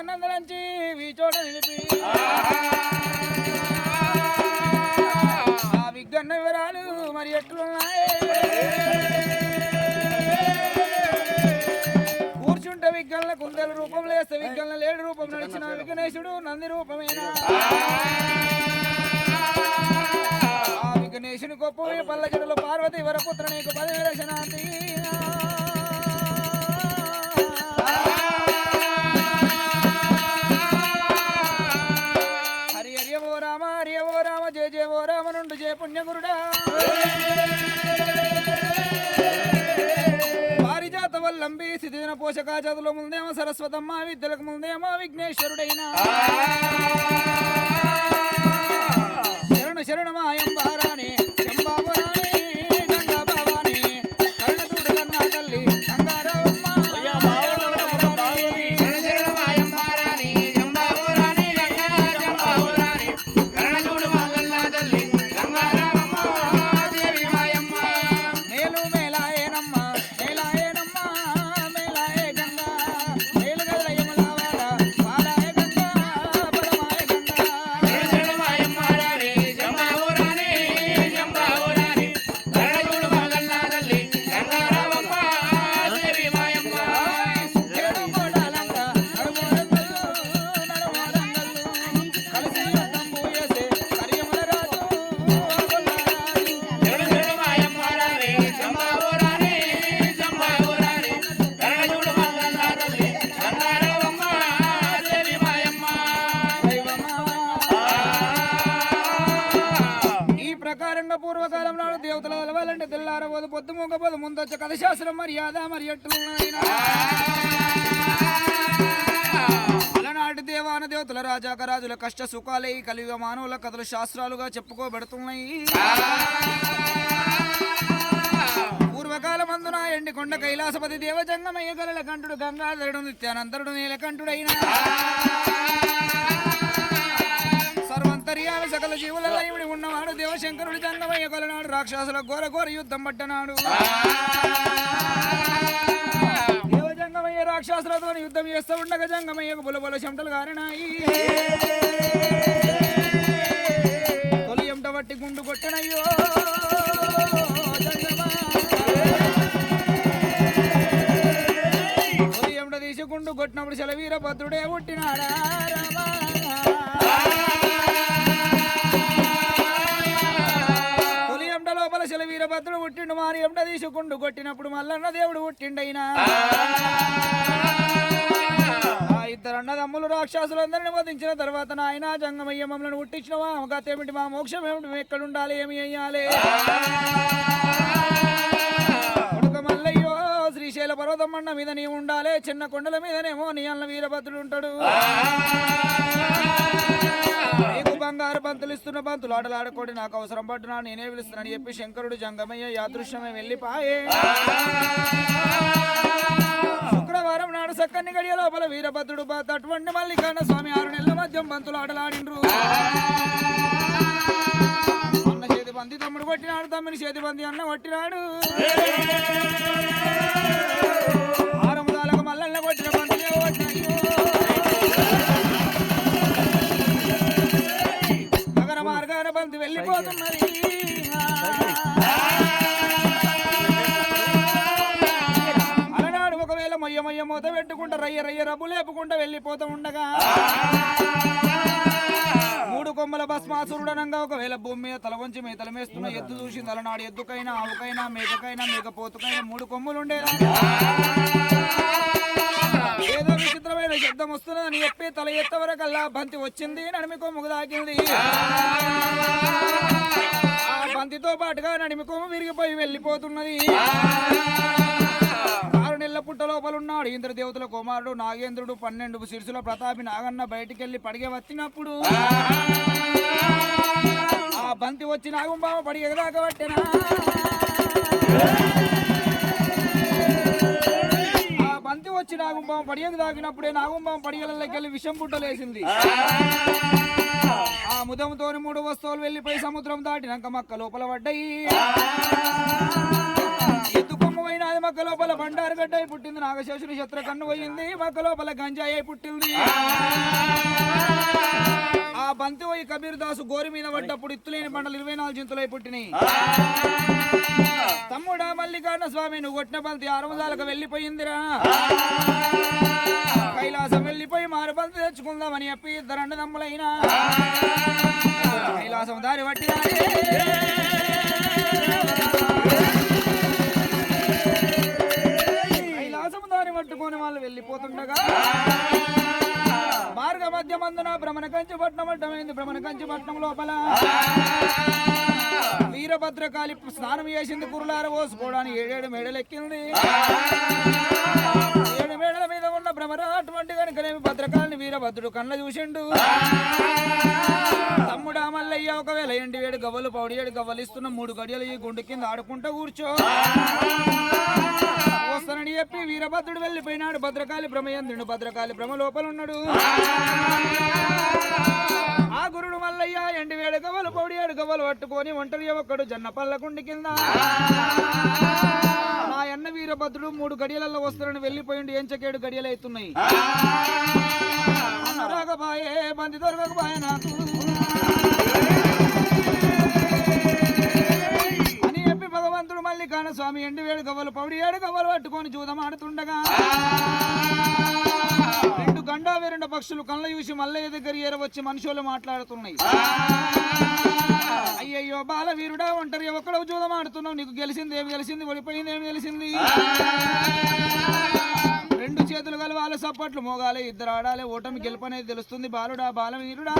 మొక్కి విగ్గన్నందరించి నిలిపి ఆ విగ్గన్న వివరాలు మరి ఎట్లున్నాయి? కూర్చుంటే విగ్గల్ల కుందల రూపం లేస్తే విగ్గల్ల లేడు రూపం నడిచిన విఘ్నేశుడు నంది రూపమేనా? ఆ విఘ్నేశుని గొప్ప పల్ల పార్వతి వరపుత్ర నీకు పదివేల శనాంతి జయ పుణ్యగురుడా? పారిజాత వల్లంబి సిదిన పోషక చదువుల ముందేమో సరస్వతమ్మ విద్యలకు ముందేమో విఘ్నేశ్వరుడైనా. శరణు శరణు మాయం పూర్వకాలం నాడు దేవతల అలవాలంటే తెల్లారబోదు పొద్దు మొగ్గబోదు ముందొచ్చ కథ శాస్త్రం మర్యాద మరి ఎట్లు అలనాటి దేవాన దేవతల రాజాక రాజుల కష్ట సుఖాలే కలియుగ మానవుల కథలు శాస్త్రాలుగా చెప్పుకోబెడుతున్నాయి. పూర్వకాలమందున ఎండి కొండ కైలాసపతి దేవజంగమయ్య గలల కంఠుడు గంగాధరుడు నిత్యానంతరుడు నీలకంఠుడైన సర్వంతర్యాల సకల జీవుల లయముడి ఉన్నవాడు దేవశంకరుడు జంగమయ్య కొలనాడు రాక్షసుల ఘోర ఘోర యుద్ధం పట్టనాడు. దేవజంగమయ్య రాక్షసులతో యుద్ధం చేస్తూ ఉండగా జంగమయ్యకు బులబుల చెమటలు గారినాయి. తొలి ఎంట బట్టి గుండు కొట్టనయ్యో జంగమా. తొలి గుండు కొట్టినప్పుడు శలవీర భద్రుడే పుట్టినాడా? తొలి ఎండ లోపల శల వీరభద్రుడు పుట్టిండు మారి ఎండ తీసుకుండు కొట్టినప్పుడు మల్లన్న దేవుడు పుట్టిండైనా? ఆ ఇద్దరు అన్నదమ్ములు రాక్షసులందరిని వధించిన తర్వాత నాయన జంగమయ్య మమ్మల్ని పుట్టించినవా ఏమిటి మా మోక్షం ఏమిటి ఎక్కడుండాలి? ఏమి అయ్యాలి పర్వతం మీద నీ ఉండాలే చిన్న కొండల మీదనేమో నీ అన్న వీరభద్రుడు ఉంటాడు. నీకు బంగారు బంతులు ఇస్తున్న బంతులు ఆటలాడుకోండి నాకు అవసరం పడుతున్నా నేనే పిలుస్తున్నాను చెప్పి శంకరుడు జంగమయ్య యాదృశ్యమే వెళ్ళిపాయే శుక్రవారం నాడు సక్కని గడియ లోపల వీరభద్రుడు బాత అటువంటి మల్లికాన్న స్వామి ఆరు నెలల మధ్యం బంతులు ఆటలాడిండ్రు. అన్న తమ్ముడు కొట్టినాడు తమ్ముని చేతి బంతి అన్న కొట్టినాడు. ఆరముదాలకు మల్లన్న కొట్టిన బంతులే కొట్టినాడు. నగర మార్గాన బంతి వెళ్ళిపోతున్నది. మూత పెట్టుకుంటా రయ్య రయ్య రబ్బు లేపుకుంటా వెళ్ళిపోతూ ఉండగా. మూడు కొమ్మల భస్మాసురుడనంగా ఒకవేళ భూమి మీద తల వంచి మేతలు మేస్తున్న ఎద్దు చూసింది అలనాడు ఎద్దుకైనా ఆవుకైనా మేకకైనా మేకపోతుకైనా మూడు కొమ్ములు ఉండేలా. ఏదో విచిత్రమైన శబ్దం వస్తున్నదని చెప్పి తల ఎత్తవరకల్లా బంతి వచ్చింది నడిమికో కొమ్ముకు దాకింది. ఆ బంతితో పాటుగా నడిమికోము విరిగిపోయి వెళ్ళిపోతున్నది. ఆరు పుట్ట లోపల ఉన్నాడు కుమారుడు నాగేంద్రుడు పన్నెండు శిరుసుల ప్రతాపి నాగన్న బయటికెళ్ళి పడిగే వచ్చినప్పుడు ఆ బంతి వచ్చి నాగంబాబు పడి దాకా పట్టెనా. ఆ బంతి వచ్చి నాగుంబాం పడియకు దాకినప్పుడే నాగుంబాం పడియలకి వెళ్ళి విషం పుట్టలేసింది. ఆ ముదముతోని మూడు వస్తువులు వెళ్ళిపోయి సముద్రం దాటినాక మక్క లోపల పడ్డాయి. పోయినది మక్క లోపల బండారు గడ్డ పుట్టింది. నాగశేషుని శత్రు కన్ను పోయింది. మక్క లోపల గంజాయి అయి పుట్టింది. ఆ బంతి పోయి కబీర్ దాసు గోరి మీద పడ్డప్పుడు ఇత్తులేని బండలు ఇరవై నాలుగు జింతులై పుట్టినాయి. తమ్ముడా మల్లికార్ణ స్వామి నువ్వు కొట్టిన బంతి ఆరుమదాలకు వెళ్ళిపోయిందిరా. కైలాసం వెళ్ళిపోయి మారు బంతి తెచ్చుకుందామని చెప్పి ఇద్దరు అన్నదమ్ములైనా కైలాసం దారి పట్టినారే. పట్టుకొని వాళ్ళు వెళ్ళిపోతుండగా మార్గ మధ్యమందున భ్రమణ కంచి పట్నం అడ్డమైంది. భ్రమణ కంచి పట్నం లోపల వీరభద్రకాళి స్నానం చేసింది కురులార పోసుకోవడానికి. ఏడేడు మేడలు ఎక్కింది ఏడు మేడల మీద ఉన్న భ్రమర అటువంటి కనుకనేమి భద్రకాళిని వీరభద్రుడు కళ్ళ చూసిండు. తమ్ముడా మల్లయ్య ఒకవేళ ఎండి ఏడు గవ్వలు పౌడి ఏడు గవ్వలు ఇస్తున్న మూడు గడియలు ఈ గుండు కింద ఆడుకుంటూ కూర్చో. వస్తానని చెప్పి వీరభద్రుడు వెళ్ళిపోయినాడు. భద్రకాళి భ్రమయంద్రుడు భద్రకాళి భ్రమ లోపల ఉన్నాడు ఆ గురుడు మల్లయ్య ఎండి వేడు గవ్వలు పౌడి ఏడు గవ్వలు పట్టుకొని ఒంటరి ఒక్కడు జన్న పల్లకుండి కింద అన్న వీరభద్రుడు మూడు గడియలలో వస్తానని వెళ్ళిపోయిండు. ఎంచకేడు గడియలు అవుతున్నాయి అనురాగబాయే బంది దొరకబాయే నాకు. స్వామి ఎండు వేడు గవ్వలు పౌడి ఏడు గవ్వలు పట్టుకొని జూదం ఆడుతుండగా రెండు గండావి రెండు పక్షులు కళ్ళ చూసి మల్లయ్య దగ్గర ఏరవచ్చి మనుషులు మాట్లాడుతున్నాయి. అయ్యయ్యో బాల వీరుడా ఒంటరి ఒకడవు జూదం ఆడుతున్నావు నీకు గెలిచింది ఏమి గెలిచింది ఓడిపోయింది ఏమి గెలిచింది రెండు చేతులు కలవాలి సప్పట్లు. మోగాలి ఇద్దరు ఆడాలి. ఓటమి గెలుపనేది తెలుస్తుంది బాలుడా బాలవీరుడా.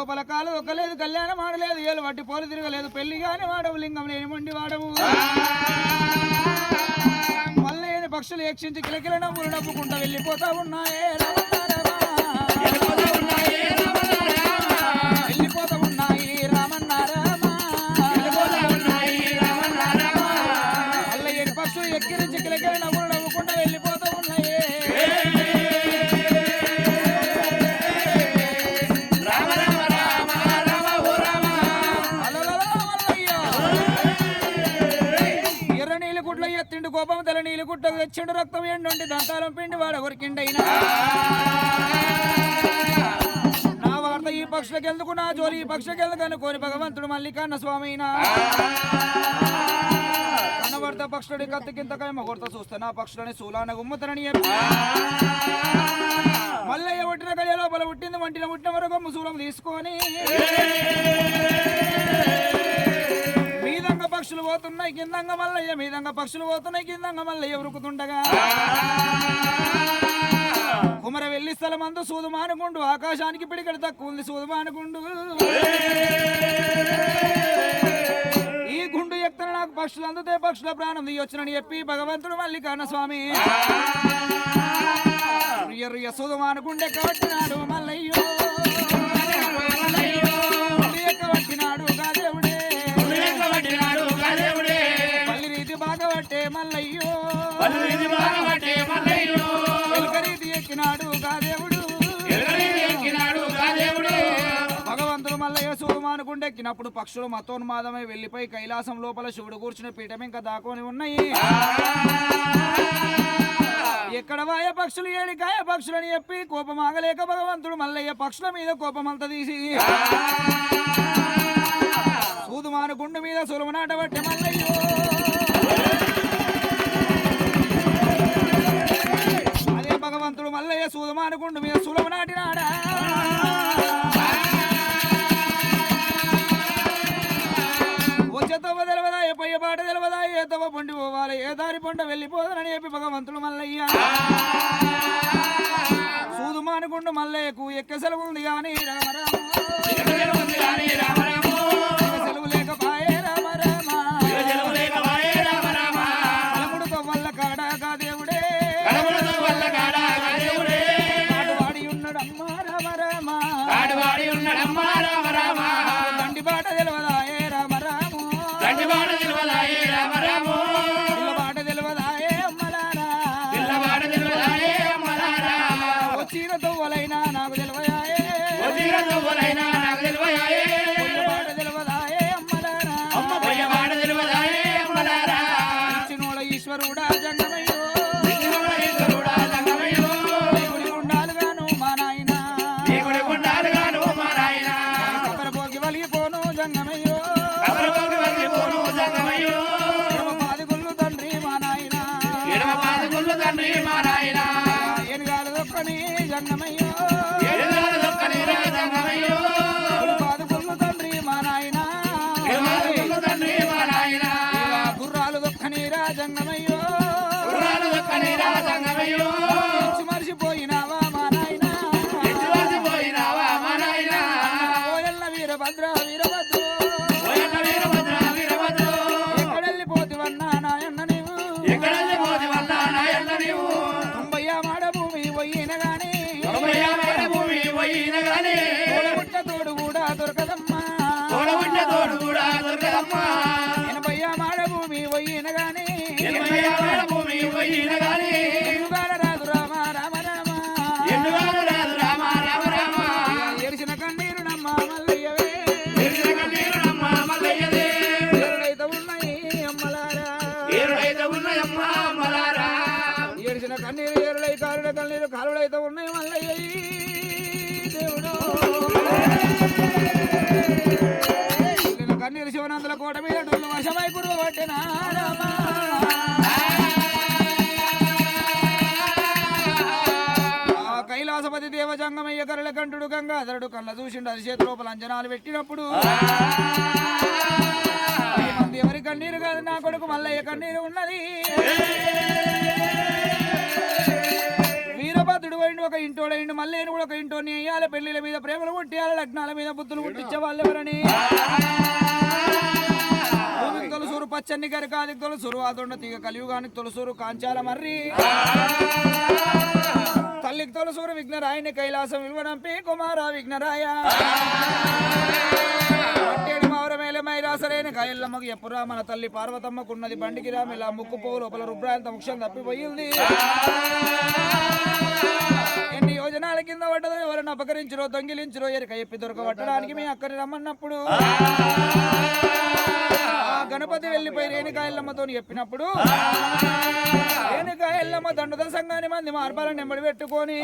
అందులోపల కాలు ఒక్కలేదు కళ్యాణం ఆడలేదు ఏలు వట్టి పోలు తిరగలేదు పెళ్ళి కానీ వాడవు లింగం లేని మొండి వాడవు. మళ్ళీ పక్షులు యక్షించి కిలకిల నవ్వులు నవ్వుకుంటా వెళ్ళిపోతా ఉన్నాయే. ఎత్తిండు కోపం తెల్ల నీళ్ళు గుట్టకు తెచ్చిండు రక్తం ఎండుండి దంతాలం పిండి వాడ కొరికిండైనా నా వార్త ఈ పక్షులకు ఎందుకు నా జోలి ఈ పక్షులకు కోరి అనుకోని భగవంతుడు మల్లికాన్న స్వామినా కనబడత పక్షుడి కత్తికింత కాయ కొడత చూస్తే నా పక్షులని సూలాన గుమ్మతనని చెప్పి. మల్లయ్య పుట్టిన గడియ లోపల పుట్టింది వంటిన పుట్టిన వరకు ముసూలం తీసుకొని. పక్షులు పోతున్నాయి కిందంగా మల్లయ్య మీదంగా పక్షులు పోతున్నాయి కిందంగా మల్లయ్య ఉరుకుతుండగా. కుమర వెళ్ళి స్థలం అందు సూదు మానుకుండు ఆకాశానికి పిడికడు తక్కువ ఉంది సూదు మానుకుండు ఈ గుండు ఎక్తన నాకు పక్షులు అందుతే పక్షుల ప్రాణం తీయొచ్చునని చెప్పి భగవంతుడు మల్లికార్ణ స్వామి రుయ్య రుయ్య సూదు మానుకుండే మల్లయ్యో. ఎక్కినాడు భగవంతుడు మల్లయ్య ఎక్కినప్పుడు పక్షులు మతోన్మాదమై వెళ్ళిపోయి కైలాసం లోపల శివుడు కూర్చుని పీఠం ఇంకా దాకొని ఉన్నాయి. ఎక్కడ వాయ పక్షులు ఏడి కాయ పక్షులని చెప్పి కోపం ఆగలేక భగవంతుడు మల్లయ్య పక్షుల మీద కోపం అంత తీసి. సూదుమాను గుండు మీద సులువునాట బట్టి మల్లయ్యో. మల్లయ్య సూదమానుకుండు మీద సులభ నాటినాడా? వచ్చేతవ తెలవదా ఏ పయ్య పాట తెలవదా ఏ తవ పండి పోవాలి ఏ దారి పంట వెళ్ళిపోదనని చెప్పి భగవంతుడు మల్లయ్య. సూదుమానుకుండు మల్లయ్యకు ఎక్కెసలు సెలవు ఉంది కానీ రామ. ஜன்னமே ஜன்னமையே కోట కైలాసపతి దేవజంగమయ్య కరల కంఠుడు గంగాధరుడు కళ్ళ చూసిండు అరిచేతి లోపల అంజనాలు పెట్టినప్పుడు. ఎవరి కన్నీరు కాదు నా కొడుకు మల్లయ్య కన్నీరు ఉన్నది. వీరభద్రుడు పోయిండు ఒక ఇంటోడైండు మల్లయ్యను కూడా ఒక ఇంటోని అయ్యాల. పెళ్ళిల మీద ప్రేమలు పుట్టియాలి లగ్నాల మీద బుద్ధులు పుట్టించే వాళ్ళు ఎవరని. తొలసూరు పచ్చని గరికాదికి తొలసూరు అదొండ తీగ కలియుగానికి తొలసూరు కాంచాల మర్రి. తల్లికి తొలసూరు విఘ్నరాయని కైలాసం విలువనంపి కుమార విఘ్నరాయ. మావరమేల మైరాసరైన కాయల్లమ్మకు ఎప్పురా మన తల్లి పార్వతమ్మకున్నది బండికి రామిలా ముక్కు పువ్వు లోపల రుబ్రాయంత ముఖ్యం తప్పిపోయింది ఎన్ని యోజనాల కింద పడ్డదో ఎవరైనా అపకరించరో దొంగిలించరో ఎరిక ఎప్పి దొరకబట్టడానికి మీ అక్కడి రమ్మన్నప్పుడు. గణపతి వెళ్ళిపోయి రేణుకాయల్లమ్మతో చెప్పినప్పుడు రేణుకాయల్లమ్మ దండద సంఘాన్ని మంది మార్పాలను నెమ్మడి పెట్టుకొని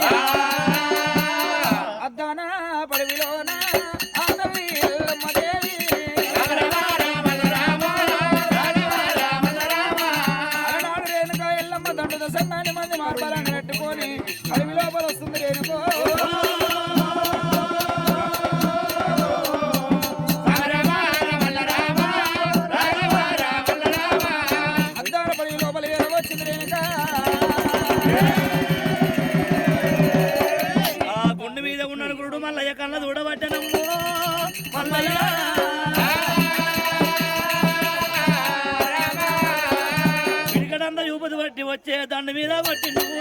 ఇక్కడంతా పిడికడంత యూపతి బట్టి వచ్చే దండ మీద బట్టి నువ్వు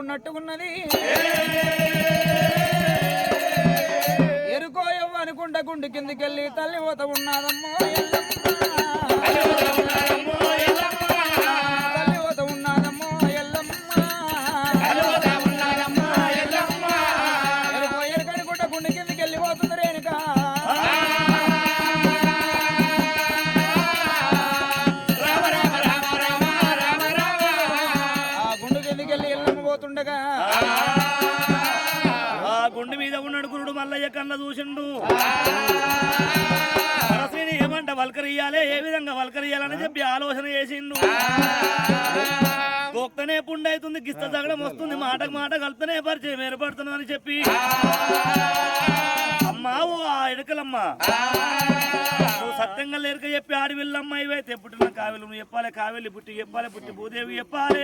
ఉన్నట్టు ఉన్నది. ఉన్నట్టుకున్నది ఎరుకో అనుకుంటా గుండు కిందికెళ్ళి తల్లి పోత ఉన్నాదమ్మో. మల్లయ్య కన్న చూసిండు. సరస్వతిని ఏమంట వల్కరియాలే ఏ విధంగా వల్కరియాలని చెప్పి ఆలోచన చేసిండు. గొక్కనే పుండవుతుంది గిస్త తగడం వస్తుంది మాటకు మాట కలిపితేనే పరిచయం ఏర్పడుతుంది అని చెప్పి. అమ్మా ఓ ఆ ఎడకలమ్మా నువ్వు సత్యంగా లేరుక చెప్పి ఆడవిల్లమ్మ ఇవైతే పుట్టిన కావిలు నువ్వు చెప్పాలి కావిలి పుట్టి చెప్పాలి పుట్టి భూదేవి చెప్పాలి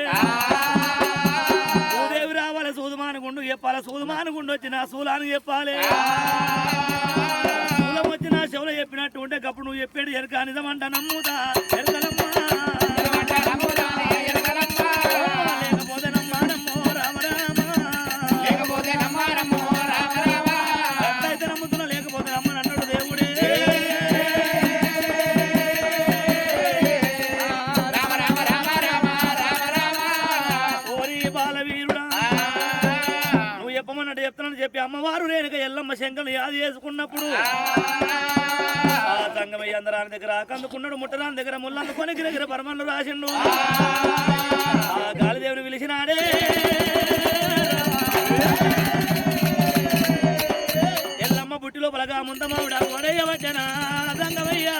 భూదేవి రావాలి సూదుమానుగుండు చెప్పాలి సూదుమానుగుండు వచ్చిన సూలానికి చెప్పాలి శూలం వచ్చి వచ్చి నా చెవులో చెప్పినట్టు ఉంటే గప్పుడు నువ్వు చెప్పేది ఎరక నిజమంట నమ్ముతా ఎరకలమ్మా అమ్మవారు రేణుక ఎల్లమ్మ శంకర్ని యాది చేసుకున్నప్పుడు. ఆ. సంగమయ్య అందరాని దగ్గర కందుకున్నాడు ముట్టరాని దగ్గర ముళ్ళందుకొని గిరగిర పరమన్ను రాసిండు. ఆ. గాలిదేవుని పిలిచినాడే. ఎల్లమ్మ బుట్టి లోపలగా ముందమావిడ కొడయ్య వచ్చన సంగమయ్య.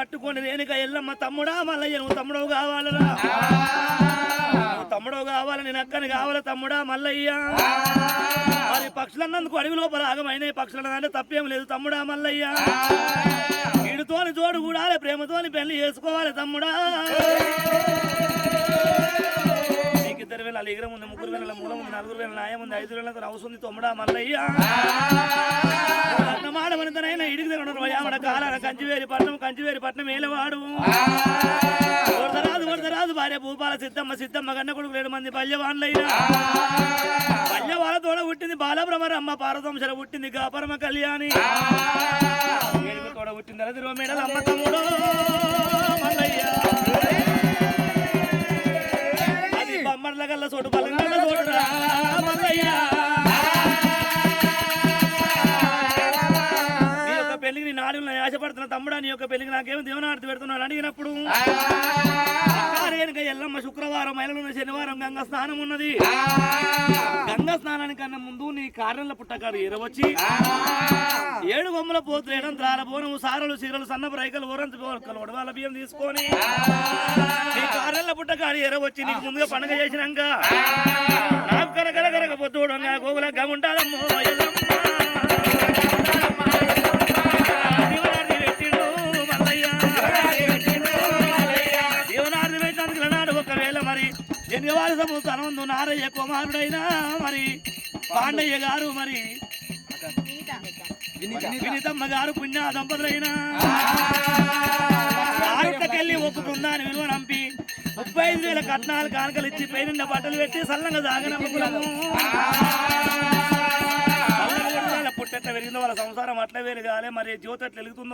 పట్టుకొని రేణుక ఎల్లమ్మ తమ్ముడా మల్లయ్య నువ్వు తమ్ముడవు కావాలరా? తమ్ముడవు కావాలి నేను అక్కని కావాలి తమ్ముడా మల్లయ్య? మరి పక్షులన్నందుకు అడవి లోపల ఆగమైన పక్షులు అంటే తప్పేం లేదు తమ్ముడా మల్లయ్య. వీడితోని జోడు కూడాలి ప్రేమతోని పెళ్ళి చేసుకోవాలి తమ్ముడా. నీకు ఎగరం ఉంది ముగ్గురు వేల మూలం ఉంది నలుగురు వేల న్యాయం ఉంది ఐదు వేల అవసరం తమ్ముడా మల్లయ్య. అన్నమాడమనితనైనా ఇడికి తినడం యామడ కాలాల కంచివేరి పట్నం కంచివేరి పట్నం ఏలవాడు. వరదరాజు వరదరాజు భార్య భూపాల సిద్ధమ్మ సిద్ధమ్మ కన్న కొడుకు ఏడు మంది పల్లెవాన్లైనా పల్లెవాళ్ళతోడ పుట్టింది బాలభ్రమరమ్మ పార్వతంశర పుట్టింది గాపరమ కళ్యాణి. ఏడుగురు తోడ పుట్టింది అది రోమేడ అమ్మ తమ్ముడు మల్లయ్య. అది బొమ్మర్ల గల్ల చోటు బలంగల్ల చోటురా మల్లయ్య. నీ యొక్క పెళ్ళికి నీ నాడు ఆశపడుతున్న తమ్ముడా నీ యొక్క పెళ్ళికి నాకేమో దేవనార్తి పెడుతున్నాను అడిగినప్పుడు రేణుక ఎల్లమ్మ శుక్రవారం మైలలో శనివారం గంగ స్నానం ఉన్నది. గంగ స్నానానికన్నా ముందు నీ కారణంలో పుట్టకాడు ఎరవచ్చి ఏడు బొమ్మల పోతులు బోనము సారలు చీరలు సన్నపు రైకలు ఓరంత పోరకలు ఒడవాల బియ్యం తీసుకొని నీ కారణంలో పుట్టకాడు ఎరవచ్చి నీకు ముందుగా పండగ చేసినాక నాకు కరకర కరక పొద్దుడంగా గోగుల ఎల్లమ్మ కుమారుడైనా మరి పాండయ్య గారు మరి వినితమ్మ గారు పుణ్య దంపతులైనా. ఆరుటకెళ్ళి ఒప్పుకుందాని విలువ నంపి ముప్పై ఐదు వేల కట్నాలు కానుకలు ఇచ్చి పైన బట్టలు పెట్టి సల్లంగా సాగనమ్ముకున్నాము పుట్టెట్ల పెరిగిందో వాళ్ళ సంసారం అట్లా వేరు కాలే మరి జ్యోతి అట్లా వెలుగుతుందో